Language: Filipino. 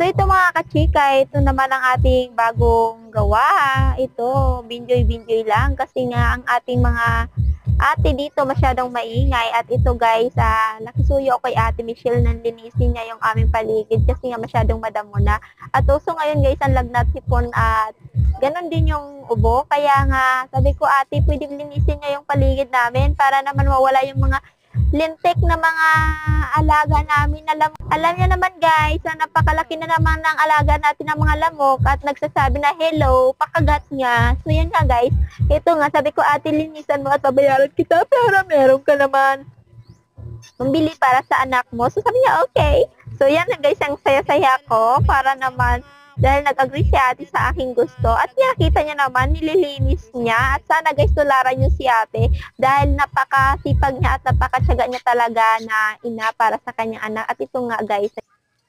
So ito mga kachika, ito naman ang ating bagong gawa. Ito, binjoy-binjoy lang kasi nga ang ating mga ate dito masyadong maingay at ito guys, ah, nakisuyo ako kay ate Michelle nang linisin niya yung aming paligid kasi nga masyadong madamo na. At uso ngayon guys, ang lagnat sipon at ganon din yung ubo. Kaya nga, sabi ko ate, pwede linisin niya yung paligid namin para naman mawala yung mga lintik na mga alaga namin. Alam, alam niyo naman guys, na napakalaki na naman ng alaga natin ng mga lamok at nagsasabi na hello, pakagat niya. So yan nga guys, ito nga, sabi ko ate linisan mo at babayaran kita pero meron ka naman pambili para sa anak mo. So sabi niya, okay. So yan na guys, ang saya-saya ko para naman dahil nag-agree si ate sa aking gusto. At nakita niya naman nililinis niya. At sana guys tularan niyo si ate. Dahil napakasipag niya at napakatyaga niya talaga na ina para sa kanyang anak. At ito nga guys